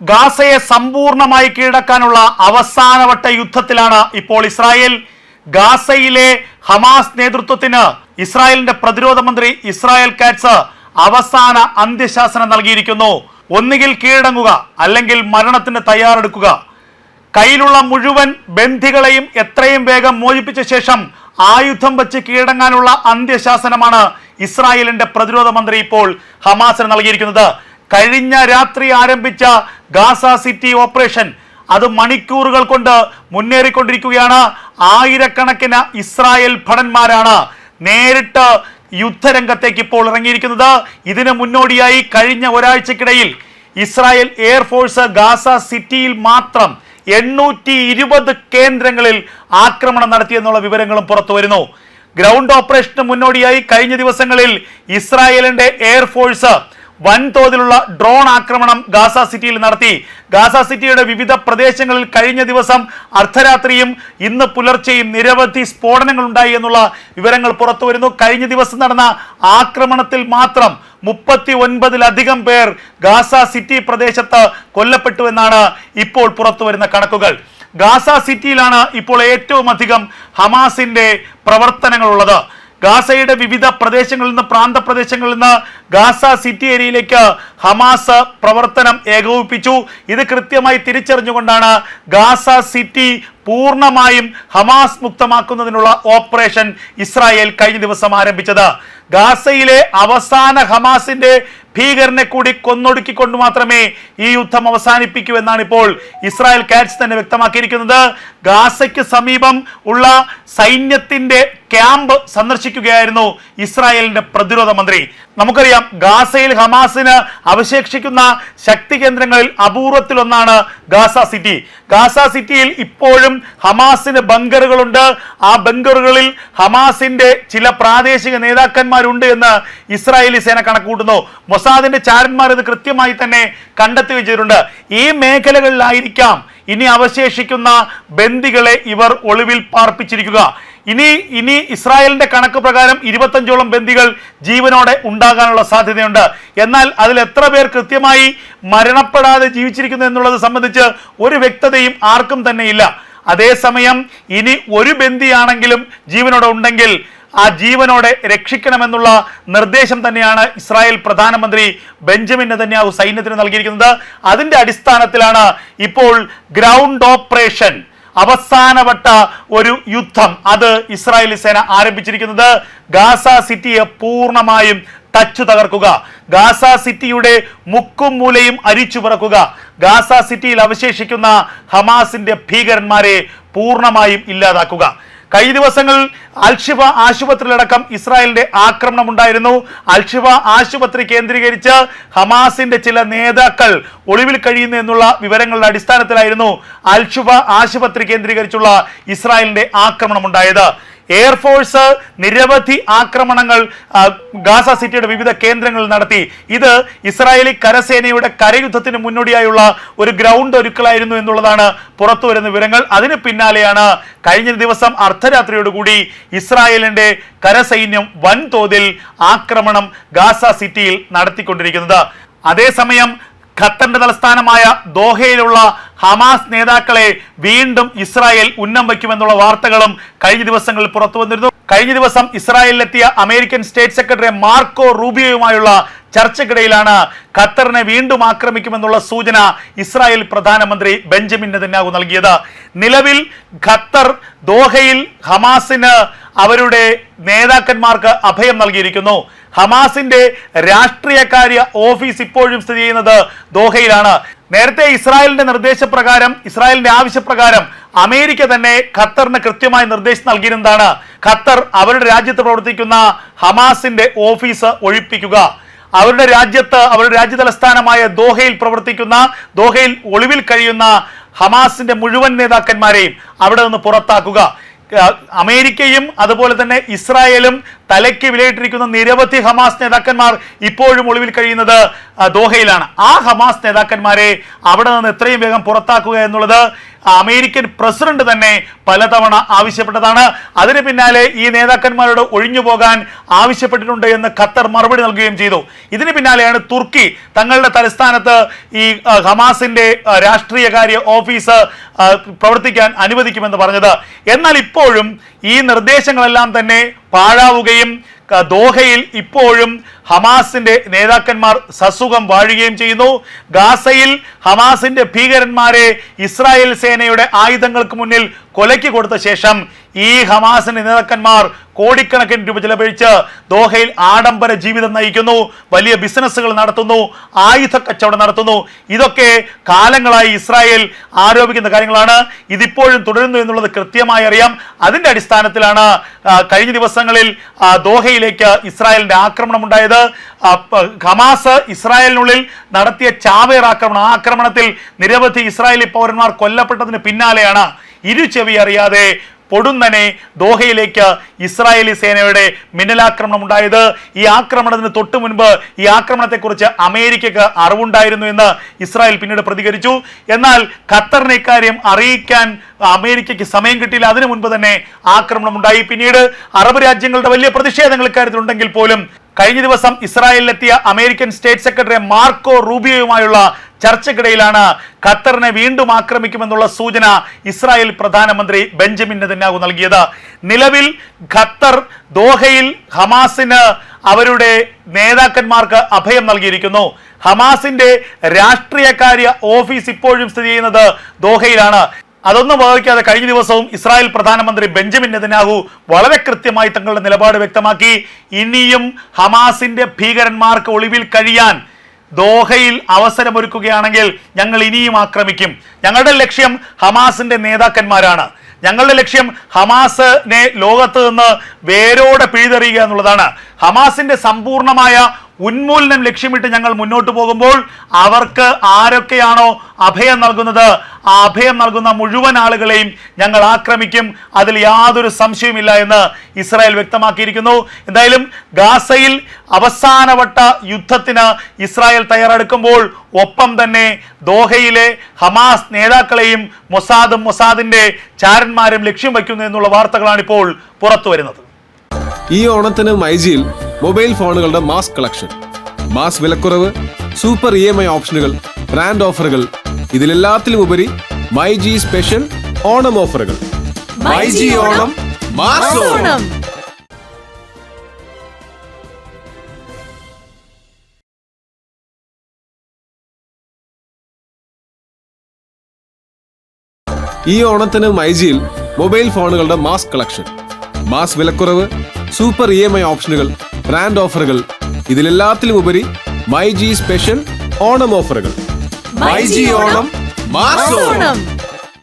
ഗാസയെ സമ്പൂർണമായി കീഴടക്കാനുള്ള അവസാനവട്ട യുദ്ധത്തിലാണ് ഇപ്പോൾ ഇസ്രായേൽ. ഗാസയിലെ ഹമാസ് നേതൃത്വത്തിന് ഇസ്രായേലിന്റെ പ്രതിരോധ മന്ത്രി ഇസ്രായേൽ കാറ്റ്സ് അവസാന അന്ത്യശാസനം നൽകിയിരിക്കുന്നു. ഒന്നുകിൽ കീഴടങ്ങുക അല്ലെങ്കിൽ മരണത്തിന് തയ്യാറെടുക്കുക. കയ്യിലുള്ള മുഴുവൻ ബന്ധികളെയും എത്രയും വേഗം മോചിപ്പിച്ച ശേഷം ആയുധം വച്ച് കീഴടങ്ങാനുള്ള അന്ത്യശാസനമാണ് ഇസ്രായേലിന്റെ പ്രതിരോധ മന്ത്രി ഇപ്പോൾ ഹമാസിന് നൽകിയിരിക്കുന്നത്. കഴിഞ്ഞ രാത്രി ആരംഭിച്ച ഗാസ സിറ്റി ഓപ്പറേഷൻ അത് മണിക്കൂറുകൾ കൊണ്ട് മുന്നേറിക്കൊണ്ടിരിക്കുകയാണ്. ആയിരക്കണക്കിന് ഇസ്രായേൽ ഭടന്മാരാണ് നേരിട്ട് യുദ്ധരംഗത്തേക്ക് ഇപ്പോൾ ഇറങ്ങിയിരിക്കുന്നത്. ഇതിന് മുന്നോടിയായി കഴിഞ്ഞ ഒരാഴ്ചക്കിടയിൽ ഇസ്രായേൽ എയർഫോഴ്സ് ഗാസ സിറ്റിയിൽ മാത്രം എണ്ണൂറ്റി ഇരുപത് കേന്ദ്രങ്ങളിൽ ആക്രമണം നടത്തിയെന്നുള്ള വിവരങ്ങളും പുറത്തു വരുന്നു. ഗ്രൗണ്ട് ഓപ്പറേഷന് മുന്നോടിയായി കഴിഞ്ഞ ദിവസങ്ങളിൽ ഇസ്രായേലിന്റെ എയർഫോഴ്സ് വൻതോതിലുള്ള ഡ്രോൺ ആക്രമണം ഗാസ സിറ്റിയിൽ നടത്തി. ഗാസ സിറ്റിയുടെ വിവിധ പ്രദേശങ്ങളിൽ കഴിഞ്ഞ ദിവസം അർദ്ധരാത്രിയും ഇന്ന് പുലർച്ചെയും നിരവധി സ്ഫോടനങ്ങൾ ഉണ്ടായി എന്നുള്ള വിവരങ്ങൾ പുറത്തു വരുന്നു കഴിഞ്ഞ ദിവസം നടന്ന ആക്രമണത്തിൽ മാത്രം മുപ്പത്തി ഒൻപതിലധികം പേർ ഗാസ സിറ്റി പ്രദേശത്ത് കൊല്ലപ്പെട്ടു എന്നാണ് ഇപ്പോൾ പുറത്തു വരുന്ന കണക്കുകൾ. ഗാസ സിറ്റിയിലാണ് ഇപ്പോൾ ഏറ്റവും അധികം ഹമാസിന്റെ പ്രവർത്തനങ്ങളുള്ളത്. ഗാസയുടെ വിവിധ പ്രദേശങ്ങളിൽ നിന്ന് പ്രാന്തപ്രദേശങ്ങളിൽ നിന്ന് ഗാസ സിറ്റി ഏരിയയിലേക്ക് ഹമാസ് പ്രവർത്തനം ഏകോപിപ്പിച്ചു. ഇത് കൃത്യമായി തിരിച്ചറിഞ്ഞുകൊണ്ടാണ് ഗാസ സിറ്റി പൂർണമായും ഹമാസ് മുക്തമാക്കുന്നതിനുള്ള ഓപ്പറേഷൻ ഇസ്രായേൽ കഴിഞ്ഞ ദിവസം ആരംഭിച്ചത്. ഗാസയിലെ അവസാന ഹമാസിന്റെ ഭീകരനെ കൂടി കൊന്നൊടുക്കിക്കൊണ്ട് മാത്രമേ ഈ യുദ്ധം അവസാനിപ്പിക്കൂ എന്നാണ് ഇപ്പോൾ ഇസ്രായേൽ കാറ്റ്സ് തന്നെ വ്യക്തമാക്കിയിരിക്കുന്നത്. ഗാസയ്ക്ക് സമീപം ഉള്ള സൈന്യത്തിന്റെ ക്യാമ്പ് സന്ദർശിക്കുകയായിരുന്നു ഇസ്രായേലിന്റെ പ്രതിരോധ മന്ത്രി. നമുക്കറിയാം ഗാസയിൽ ഹമാസിന് അവശേഷിക്കുന്ന ശക്തി കേന്ദ്രങ്ങളിൽ അപൂർവത്തിലൊന്നാണ് ഗാസ സിറ്റി. ഗാസ സിറ്റിയിൽ ഇപ്പോഴും ഹമാസിന് ബങ്കറുകളുണ്ട്. ആ ബങ്കറുകളിൽ ഹമാസിന്റെ ചില പ്രാദേശിക നേതാക്കന്മാരുണ്ട് എന്ന് ഇസ്രായേലി സേന കണക്കുകൂട്ടുന്നു. മൊസാദിന്റെ ചാരന്മാർ ഇത് കൃത്യമായി തന്നെ കണ്ടെത്തി വെച്ചിട്ടുണ്ട്. ഈ മേഖലകളിലായിരിക്കാം ഇനി അവശേഷിക്കുന്ന ബന്ദികളെ ഇവർ ഒളിവിൽ പാർപ്പിച്ചിരിക്കുക. ഇനി ഇനി ഇസ്രായേലിന്റെ കണക്ക് പ്രകാരം ഇരുപത്തഞ്ചോളം ബന്ദികൾ ജീവനോടെ ഉണ്ടാകാനുള്ള സാധ്യതയുണ്ട്. എന്നാൽ അതിൽ എത്ര പേർ കൃത്യമായി മരണപ്പെടാതെ ജീവിച്ചിരിക്കുന്നു എന്നുള്ളത് സംബന്ധിച്ച് ഒരു വ്യക്തതയും ആർക്കും തന്നെ ഇല്ല അതേസമയം ഇനി ഒരു ബന്ദിയാണെങ്കിലും ജീവനോടെ ഉണ്ടെങ്കിൽ ആ ജീവനോടെ രക്ഷിക്കണമെന്നുള്ള നിർദ്ദേശം തന്നെയാണ് ഇസ്രായേൽ പ്രധാനമന്ത്രി ബെഞ്ചമിൻ നെതന്യാഹു സൈന്യത്തിന് നൽകിയിരിക്കുന്നത്. അതിന്റെ അടിസ്ഥാനത്തിലാണ് ഇപ്പോൾ ഗ്രൗണ്ട് ഓപ്പറേഷൻ അവസാനവട്ട ഒരു യുദ്ധം. അത് ഇസ്രായേലി സേന ആരംഭിച്ചിരിക്കുന്നത് ഗാസ സിറ്റിയെ പൂർണമായും ടച്ച് തകർക്കുക. ഗാസ സിറ്റിയുടെ മുക്കും മൂലയും അരിച്ചു പിറക്കുക. ഗാസ സിറ്റിയിൽ അവശേഷിക്കുന്ന ഹമാസിന്റെ ഭീകരന്മാരെ പൂർണമായും ഇല്ലാതാക്കുക. കഴിഞ്ഞ ദിവസങ്ങളിൽ അൽഷിഫ ആശുപത്രിയിലടക്കം ഇസ്രായേലിന്റെ ആക്രമണം ഉണ്ടായിരുന്നു അൽഷിഫ ആശുപത്രി കേന്ദ്രീകരിച്ച് ഹമാസിന്റെ ചില നേതാക്കൾ ഒളിവിൽ കഴിയുന്നു എന്നുള്ള വിവരങ്ങളുടെ അടിസ്ഥാനത്തിലായിരുന്നു അൽഷിഫ ആശുപത്രി കേന്ദ്രീകരിച്ചുള്ള ഇസ്രായേലിന്റെ ആക്രമണം ഉണ്ടായത് എയർഫോഴ്സ് നിരവധി ആക്രമണങ്ങൾ ഗാസ സിറ്റിയുടെ വിവിധ കേന്ദ്രങ്ങളിൽ നടത്തി. ഇത് ഇസ്രായേലി കരസേനയുടെ കരയുദ്ധത്തിന് മുന്നോടിയായുള്ള ഒരു ഗ്രൗണ്ട് ഒരുക്കലായിരുന്നു എന്നുള്ളതാണ് പുറത്തു വരുന്ന വിവരങ്ങൾ. അതിന് പിന്നാലെയാണ് കഴിഞ്ഞ ദിവസം അർദ്ധരാത്രിയോടുകൂടി ഇസ്രായേലിന്റെ കരസൈന്യം വൻതോതിൽ ആക്രമണം ഗാസ സിറ്റിയിൽ നടത്തിക്കൊണ്ടിരിക്കുന്നത്. അതേസമയം ഖത്തറിന്റെ തലസ്ഥാനമായ ദോഹയിലുള്ള ഹമാസ് നേതാക്കളെ വീണ്ടും ഇസ്രായേൽ ഉന്നം വയ്ക്കുമെന്നുള്ള വാർത്തകളും കഴിഞ്ഞ ദിവസങ്ങളിൽ പുറത്തു വന്നിരുന്നു. കഴിഞ്ഞ ദിവസം ഇസ്രായേലിലെത്തിയ അമേരിക്കൻ സ്റ്റേറ്റ് സെക്രട്ടറി മാർക്കോ റൂബിയോയുമായുള്ള ചർച്ചയ്ക്കിടയിലാണ് ഖത്തറിനെ വീണ്ടും ആക്രമിക്കുമെന്നുള്ള സൂചന ഇസ്രായേൽ പ്രധാനമന്ത്രി ബെഞ്ചമിൻ നെതന്യാഹു നൽകിയത്. നിലവിൽ ഖത്തർ ദോഹയിൽ ഹമാസിന് അവരുടെ നേതാക്കന്മാർക്ക് അഭയം നൽകിയിരിക്കുന്നു. ഹമാസിന്റെ രാഷ്ട്രീയകാര്യ ഓഫീസ് ഇപ്പോഴും സ്ഥിതി ചെയ്യുന്നത് ദോഹയിലാണ്. നേരത്തെ ഇസ്രായേലിന്റെ നിർദ്ദേശപ്രകാരം ഇസ്രായേലിന്റെ ആവശ്യപ്രകാരം അമേരിക്ക തന്നെ ഖത്തറിന് കൃത്യമായ നിർദ്ദേശം നൽകിയിരുന്നതാണ്. ഖത്തർ അവരുടെ രാജ്യത്ത് പ്രവർത്തിക്കുന്ന ഹമാസിന്റെ ഓഫീസ് ഒഴിപ്പിക്കുക. അവരുടെ രാജ്യത്ത് അവരുടെ രാജ്യ തലസ്ഥാനമായ ദോഹയിൽ പ്രവർത്തിക്കുന്ന ദോഹയിൽ ഒളിവിൽ കഴിയുന്ന ഹമാസിന്റെ മുഴുവൻ നേതാക്കന്മാരെയും അവിടെ നിന്ന് പുറത്താക്കുക. അമേരിക്കയും അതുപോലെ തന്നെ ഇസ്രായേലും തലയ്ക്ക് വിലയിട്ടിരിക്കുന്ന നിരവധി ഹമാസ് നേതാക്കന്മാർ ഇപ്പോഴും ഒളിവിൽ കഴിയുന്നത് ദോഹയിലാണ്. ആ ഹമാസ് നേതാക്കന്മാരെ അവിടെ നിന്ന് എത്രയും വേഗം പുറത്താക്കുക എന്നുള്ളത് അമേരിക്കൻ പ്രസിഡന്റ് തന്നെ പലതവണ ആവശ്യപ്പെട്ടതാണ്. അതിന് പിന്നാലെ ഈ നേതാക്കന്മാരോട് ഒഴിഞ്ഞു പോകാൻ ആവശ്യപ്പെട്ടിട്ടുണ്ട് എന്ന് ഖത്തർ മറുപടി നൽകുകയും ചെയ്തു. ഇതിന് പിന്നാലെയാണ് തുർക്കി തങ്ങളുടെ തലസ്ഥാനത്ത് ഈ ഹമാസിന്റെ രാഷ്ട്രീയകാര്യ ഓഫീസ് പ്രവർത്തിക്കാൻ അനുവദിക്കുമെന്ന് പറഞ്ഞത്. എന്നാൽ ഇപ്പോഴും ഈ നിർദ്ദേശങ്ങളെല്ലാം തന്നെ പാഴാവുകയും ദോഹയിൽ ഇപ്പോഴും ഹമാസിന്റെ നേതാക്കന്മാർ സസുഖം വാഴുകയും ചെയ്യുന്നു. ഗാസയിൽ ഹമാസിന്റെ ഭീകരന്മാരെ ഇസ്രായേൽ സേനയുടെ ആയുധങ്ങൾക്ക് മുന്നിൽ കൊലയ്ക്ക് കൊടുത്ത ശേഷം ഈ ഹമാസിന്റെ നേതാക്കന്മാർ കോടിക്കണക്കിന് രൂപ ചിലവഴിച്ച് ദോഹയിൽ ആഡംബര ജീവിതം നയിക്കുന്നു വലിയ ബിസിനസ്സുകൾ നടത്തുന്നു ആയുധ കച്ചവടം നടത്തുന്നു. ഇതൊക്കെ കാലങ്ങളായി ഇസ്രായേൽ ആരോപിക്കുന്ന കാര്യങ്ങളാണ്. ഇതിപ്പോഴും തുടരുന്നു എന്നുള്ളത് കൃത്യമായി അറിയാം. അതിന്റെ അടിസ്ഥാനത്തിലാണ് കഴിഞ്ഞ ദിവസങ്ങളിൽ ദോഹയിലേക്ക് ഇസ്രായേലിന്റെ ആക്രമണം ഉണ്ടായത്. ഹമാസ് ഇസ്രായേലിനുള്ളിൽ നടത്തിയ ചാവേർ ആക്രമണം ആ ആക്രമണത്തിൽ നിരവധി ഇസ്രായേലി പൗരന്മാർ കൊല്ലപ്പെട്ടതിന് പിന്നാലെയാണ് ഇരുചെവി അറിയാതെ പൊടുന്നനെ ദോഹയിലേക്ക് ഇസ്രായേലി സേനയുടെ മിന്നലാക്രമണം ഉണ്ടായത്. ഈ ആക്രമണത്തിന് തൊട്ടു മുൻപ് ഈ ആക്രമണത്തെക്കുറിച്ച് അമേരിക്കക്ക് അറിവുണ്ടായിരുന്നു എന്ന് ഇസ്രായേൽ പിന്നീട് പ്രതികരിച്ചു. എന്നാൽ ഖത്തറിനെ കാര്യം അറിയിക്കാൻ അമേരിക്കയ്ക്ക് സമയം കിട്ടിയില്ല. അതിനു മുൻപ് തന്നെ ആക്രമണം ഉണ്ടായി. പിന്നീട് അറബ് രാജ്യങ്ങളുടെ വലിയ പ്രതിഷേധങ്ങൾ ഇക്കാര്യത്തിലുണ്ടെങ്കിൽ പോലും കഴിഞ്ഞ ദിവസം ഇസ്രായേലിലെത്തിയ അമേരിക്കൻ സ്റ്റേറ്റ് സെക്രട്ടറി മാർക്കോ റൂബിയോയുമായുള്ള ചർച്ചയ്ക്കിടയിലാണ് ഖത്തറിനെ വീണ്ടും ആക്രമിക്കുമെന്നുള്ള സൂചന ഇസ്രായേൽ പ്രധാനമന്ത്രി ബെഞ്ചമിൻ നെതന്യാഹു നൽകിയത്. നിലവിൽ ഖത്തർ ദോഹയിൽ ഹമാസിന് അവരുടെ നേതാക്കന്മാർക്ക് അഭയം നൽകിയിരിക്കുന്നു. ഹമാസിന്റെ രാഷ്ട്രീയകാര്യ ഓഫീസ് ഇപ്പോഴും സ്ഥിതി ചെയ്യുന്നത് ദോഹയിലാണ്. അതൊന്നും വകവയ്ക്കാതെ കഴിഞ്ഞ ദിവസവും ഇസ്രായേൽ പ്രധാനമന്ത്രി ബെഞ്ചമിൻ നെതന്യാഹു വളരെ കൃത്യമായി തങ്ങളുടെ നിലപാട് വ്യക്തമാക്കി. ഇനിയും ഹമാസിന്റെ ഭീകരന്മാർക്ക് ഒളിവിൽ കഴിയാൻ ദോഹയിൽ അവസരമൊരുക്കുകയാണെങ്കിൽ ഞങ്ങൾ ഇനിയും ആക്രമിക്കും. ഞങ്ങളുടെ ലക്ഷ്യം ഹമാസിന്റെ നേതാക്കന്മാരാണ്. ഞങ്ങളുടെ ലക്ഷ്യം ഹമാസിനെ ലോകത്ത് നിന്ന് വേരോടെ പിഴുതെറിയുക എന്നുള്ളതാണ്. ഹമാസിന്റെ സമ്പൂർണമായ ഉന്മൂലനം ലക്ഷ്യമിട്ട് ഞങ്ങൾ മുന്നോട്ട് പോകുമ്പോൾ അവർക്ക് ആരൊക്കെയാണോ അഭയം നൽകുന്നത് ആ അഭയം നൽകുന്ന മുഴുവൻ ആളുകളെയും ഞങ്ങൾ ആക്രമിക്കും. അതിൽ യാതൊരു സംശയവുമില്ല എന്ന് ഇസ്രായേൽ വ്യക്തമാക്കിയിരിക്കുന്നു. എന്തായാലും ഗാസയിൽ അവസാനവട്ട യുദ്ധത്തിന് ഇസ്രായേൽ തയ്യാറെടുക്കുമ്പോൾ ഒപ്പം തന്നെ ദോഹയിലെ ഹമാസ് നേതാക്കളെയും മൊസാദും മൊസാദിന്റെ ചാരന്മാരും ലക്ഷ്യം വയ്ക്കുന്നു എന്നുള്ള വാർത്തകളാണ് ഇപ്പോൾ പുറത്തു വരുന്നത് ഈ ഓണത്തിന് മൈജിയിൽ മൊബൈൽ ഫോണുകളുടെ മാസ് കളക്ഷൻ മാസ് വിലക്കുറവ് സൂപ്പർ ഇ എം ഐ ഓപ്ഷനുകൾ ബ്രാൻഡ് ഓഫറുകൾ ഇതിലെല്ലാത്തിലും ഉപരി മൈ ജി സ്പെഷ്യൽ ഓണം ഓഫറുകൾ. ഓണം മാസ് ഓണം. ഈ ഓണത്തിന് മൈജിയിൽ മൊബൈൽ ഫോണുകളുടെ മാസ് കളക്ഷൻ മാസ് വിലക്കുറവ് സൂപ്പർ ഇ എം ഐ ഓപ്ഷനുകൾ ബ്രാൻഡ് ഓഫറുകൾ ഇതിലെല്ലാത്തിലും ഉപരി മൈ ജി സ്പെഷ്യൽ ഓണം ഓഫറുകൾ. ഓണം മാസ് ഓണം